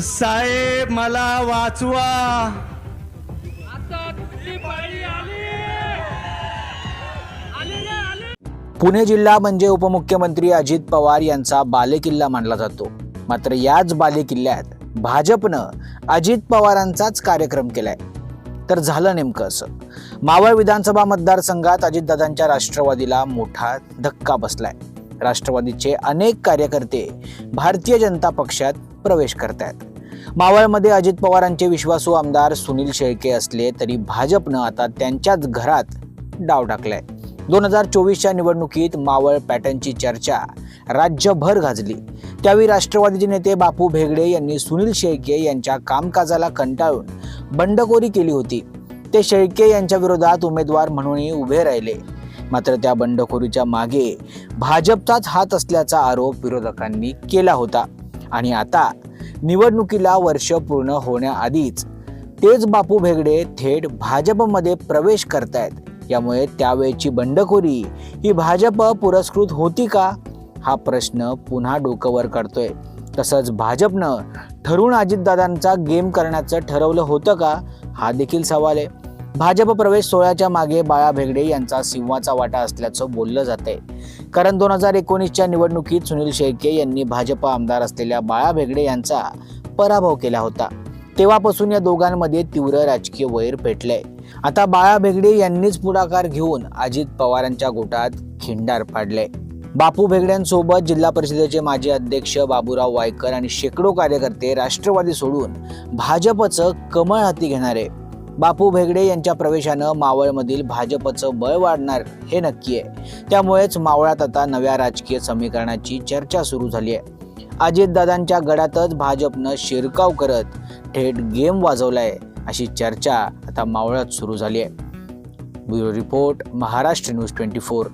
साहेब मला वाचवा. पुणे जिल्हा म्हणजे उपमुख्यमंत्री अजित पवार यांचा बालेकिल्ला मानला जातो. मात्र याच बालेकिल्ल्यात भाजपनं अजित पवारांचाच कार्यक्रम केलाय. तर झालं नेमकं असं. मावळ विधानसभा मतदारसंघात अजितदादांच्या राष्ट्रवादीला मोठा धक्का बसलाय. राष्ट्रवादीचे अनेक कार्यकर्ते भारतीय जनता पक्षात प्रवेश करतायत. मावळमध्ये अजित पवारांचे विश्वासू आमदार सुनील शेळके असले तरी भाजपनं आता त्यांच्याच घरात डाव टाकलाय. दोन हजार चोवीसच्या निवडणुकीत मावळ पॅटर्नची चर्चा राज्यभर गाजली. त्यावेळी राष्ट्रवादीचे नेते बापू भेगडे यांनी सुनील शेळके यांच्या कामकाजाला कंटाळून बंडखोरी केली होती. ते शेळके यांच्या विरोधात उमेदवार म्हणूनही उभे राहिले. मात्र त्या बंडखोरीच्या मागे भाजपचाच हात असल्याचा आरोप विरोधकांनी केला होता. आणि आता निवडणुकीला वर्ष पूर्ण होण्याआधीच तेच बापू भेगडे थेट भाजपमध्ये प्रवेश करतायत. यामुळे त्यावेळची बंडखोरी ही भाजप पुरस्कृत होती का? हा प्रश्न पुन्हा डोकंवर करतोय तसंच भाजपनं ठरवून अजितदादांचा गेम करण्याचं ठरवलं होतं का? हा देखील सवाल आहे. भाजप प्रवेश सोहळ्याच्या मागे बाळा भेगडे यांचा सिंहाचा वाटा असल्याचं बोललं जातंय. कारण दोन हजार एकोणीसच्या निवडणुकीत सुनील शेळके यांनी भाजप आमदार असलेल्या बाळा भेगडे यांचा पराभव केला होता. तेव्हापासून या दोघांमध्ये तीव्र राजकीय वैर पेटलंय. आता बाळा भेगडे यांनीच पुढाकार घेऊन अजित पवारांच्या गोटात खिंडार पाडले बापू भेगड्यांसोबत जिल्हा परिषदेचे माजी अध्यक्ष बाबूराव वायकर आणि शेकडो कार्यकर्ते राष्ट्रवादी सोडून भाजपचं कमळ हाती घेणारे बापू भेगडे यांच्या प्रवेशानं मावळमधील भाजपचं बळ वाढणार हे नक्की आहे. त्यामुळेच मावळात आता नव्या राजकीय समीकरणाची चर्चा सुरू झाली आहे. अजितदादांच्या गडातच भाजपनं शिरकाव करत थेट गेम वाजवलाय अशी चर्चा आता मावळात सुरू झाली आहे. Bureau report Maharashtra news twenty four.